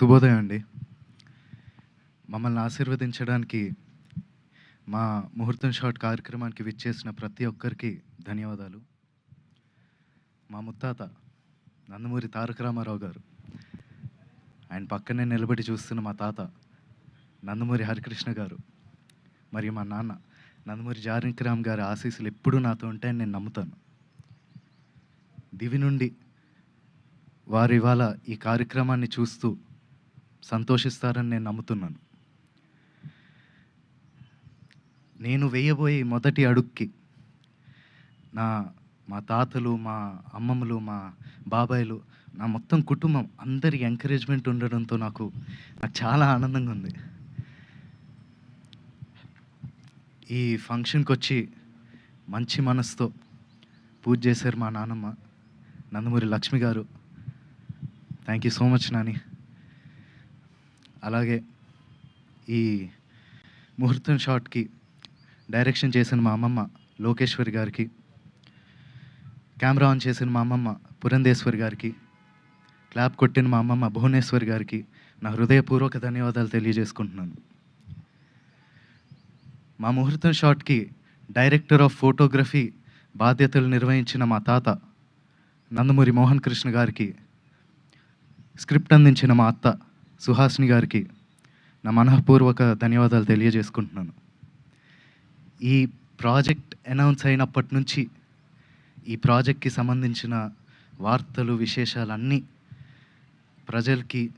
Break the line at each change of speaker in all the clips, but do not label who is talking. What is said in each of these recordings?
శుభోదయం అండి. మమ్మల్ని ఆశీర్వదించడానికి మా ముహూర్తం షాట్ కార్యక్రమానికి విచ్చేసిన ప్రతి ఒక్కరికి ధన్యవాదాలు. మా ముత్తాత నందమూరి తారక రామారావు గారు ఆయన పక్కనే నిలబడి చూస్తున్న మా తాత నందమూరి హరికృష్ణ గారు మరియు మా నాన్న నందమూరి జానకిరామ్ గారి ఆశీస్సులు ఎప్పుడూ నాతో ఉంటాయని నేను నమ్ముతాను. దివి నుండి వారు ఇవాళ ఈ కార్యక్రమాన్ని చూస్తూ సంతోషిస్తారని నేను నమ్ముతున్నాను. నేను వేయబోయే మొదటి అడుగుకి నా మా తాతలు మా అమ్మమ్మలు మా బాబాయిలు నా మొత్తం కుటుంబం అందరి ఎంకరేజ్మెంట్ ఉండడంతో నాకు నాకు చాలా ఆనందంగా ఉంది. ఈ ఫంక్షన్కి వచ్చి మంచి మనసుతో పూజ చేశారు మా నాన్నమ్మ నందమూరి లక్ష్మి గారు. Thank you so much Nani. అలాగే ఈ ముహూర్తం షాట్కి డైరెక్షన్ చేసిన మా అమ్మమ్మ లోకేశ్వరి గారికి కెమెరా ఆన్ చేసిన మా అమ్మమ్మ పురంధేశ్వరి గారికి క్లాప్ కొట్టిన మా అమ్మమ్మ భువనేశ్వరి గారికి నా హృదయపూర్వక ధన్యవాదాలు తెలియజేసుకుంటున్నాను. మా ముహూర్తం షాట్కి డైరెక్టర్ ఆఫ్ ఫోటోగ్రఫీ బాధ్యతలు నిర్వహించిన మా తాత నందమూరి మోహన్ కృష్ణ గారికి స్క్రిప్ట్ అందించిన మా అత్త సుహాసిని గారికి నా మనఃపూర్వక ధన్యవాదాలు తెలియజేసుకుంటున్నాను. ఈ ప్రాజెక్ట్ అనౌన్స్ అయినప్పటి నుంచి ఈ ప్రాజెక్ట్కి సంబంధించిన వార్తలు విశేషాలు అన్నీ ప్రజలకి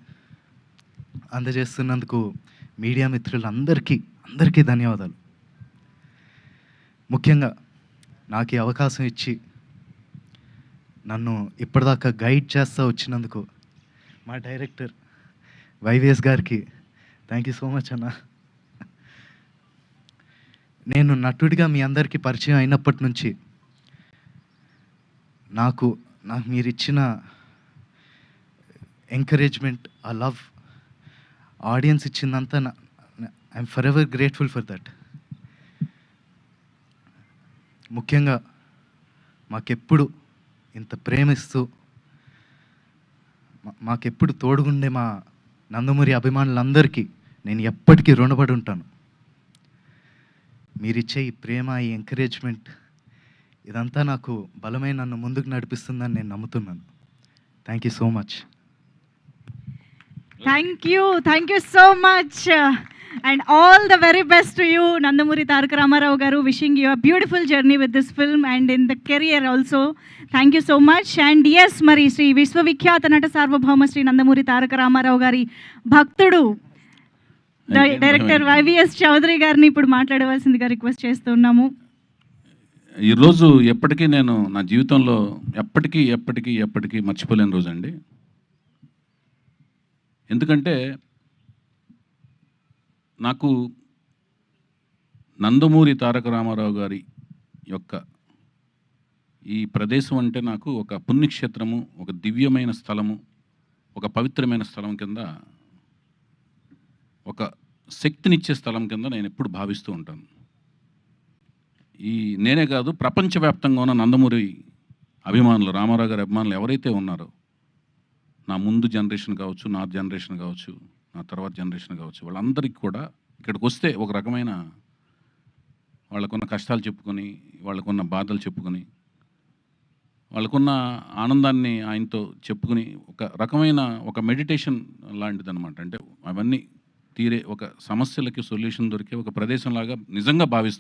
అందజేస్తున్నందుకు మీడియా మిత్రులందరికీ అందరికీ ధన్యవాదాలు. ముఖ్యంగా నాకు ఈ అవకాశం ఇచ్చి నన్ను ఇప్పటిదాకా గైడ్ చేస్తూ వచ్చినందుకు మా డైరెక్టర్ వైవిఎస్ గారికి. థ్యాంక్ యూ సో మచ్ అన్న. నేను నటుడిగా మీ అందరికీ పరిచయం అయినప్పటి నుంచి నాకు నాకు మీరు ఇచ్చిన ఎంకరేజ్మెంట్ ఆ love audience ఇచ్చిందంతా I'm forever grateful for that ముఖ్యంగా మాకెప్పుడు ఇంత ప్రేమిస్తూ మాకెప్పుడు తోడుగుండే మా నందమూరి అభిమానులందరికీ నేను ఎప్పటికీ రుణపడి ఉంటాను. మీరిచ్చే ఈ ప్రేమ ఈ ఎంకరేజ్మెంట్ ఇదంతా నాకు బలమైన నన్ను ముందుకు నడిపిస్తుందని నేను నమ్ముతున్నాను. Thank you so much
thank you thank you so much and all the very best to you Nandamuri Taraka Ramarao గారు wishing you a beautiful journey with this film and in the career also thank you so much and yes మరి శ్రీ విశ్వవిఖ్యాత నట సార్వభౌమ శ్రీ నందమూరి తారక రామారావు గారి భక్తుడు. Director YVS Chowdary గారిని ఇప్పుడు మాట్లాడవలసిందిగా రిక్వెస్ట్ చేస్తున్నాము.
ఈరోజు ఎప్పటికీ నేను నా జీవితంలో ఎప్పటికీ ఎప్పటికీ ఎప్పటికీ మర్చిపోలేని రోజు అండి ఎందుకంటే నాకు నందమూరి తారక రామారావు గారి యొక్క ఈ ప్రదేశం అంటే నాకు ఒక పుణ్యక్షేత్రము ఒక దివ్యమైన స్థలము ఒక పవిత్రమైన స్థలం కింద ఒక శక్తినిచ్చే స్థలం కింద నేను ఎప్పుడు భావిస్తూ ఉంటాను. ఈ నేనే కాదు ప్రపంచవ్యాప్తంగా ఉన్న నందమూరి అభిమానులు రామారావు గారి అభిమానులు ఎవరైతే ఉన్నారో నా ముందు జనరేషన్ కావచ్చు నా జనరేషన్ కావచ్చు నా తర్వాత జనరేషన్ కావచ్చు వాళ్ళందరికీ కూడా ఇక్కడికి వస్తే ఒక రకమైన వాళ్ళకున్న కష్టాలు చెప్పుకొని వాళ్ళకున్న బాధలు చెప్పుకొని వాళ్ళకున్న ఆనందాన్ని ఆయనతో చెప్పుకుని ఒక రకమైన ఒక మెడిటేషన్ లాంటిది అనమాట అంటే అవన్నీ తీరే ఒక సమస్యలకి సొల్యూషన్ దొరికే ఒక ప్రదేశంలాగా నిజంగా భావిస్తాను